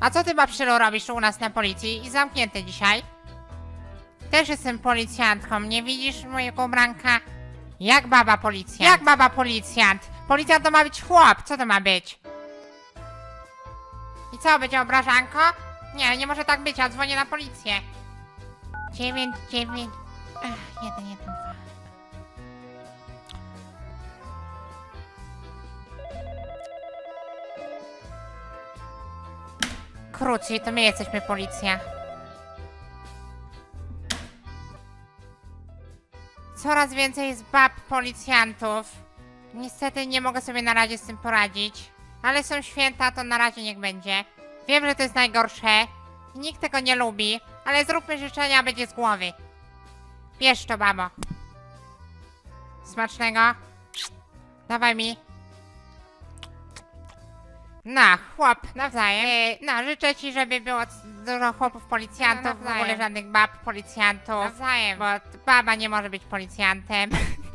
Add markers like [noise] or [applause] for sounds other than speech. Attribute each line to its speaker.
Speaker 1: A co ty, babszylu, robisz u nas na policji i zamknięty dzisiaj? Też jestem policjantką, nie widzisz mojego ubranka? Jak baba policjant? Jak baba policjant? Policjant to ma być chłop, co to ma być? I co, będzie obrażanko? Nie, nie może tak być, ja dzwonię na policję. 9, 9, ach, 1, 1, 2. Krócej, to my jesteśmy policja. Coraz więcej jest bab policjantów. Niestety nie mogę sobie na razie z tym poradzić. Ale są święta, to na razie niech będzie. Wiem, że to jest najgorsze. Nikt tego nie lubi, ale zróbmy życzenia, będzie z głowy. Bierz to, babo. Smacznego. Dawaj mi. No, chłop, nawzajem. Yy, no, życzę ci, żeby było c- dużo chłopów policjantów,
Speaker 2: No,
Speaker 1: w ogóle żadnych bab policjantów.
Speaker 2: Nawzajem.
Speaker 1: Bo t- baba nie może być policjantem. [laughs]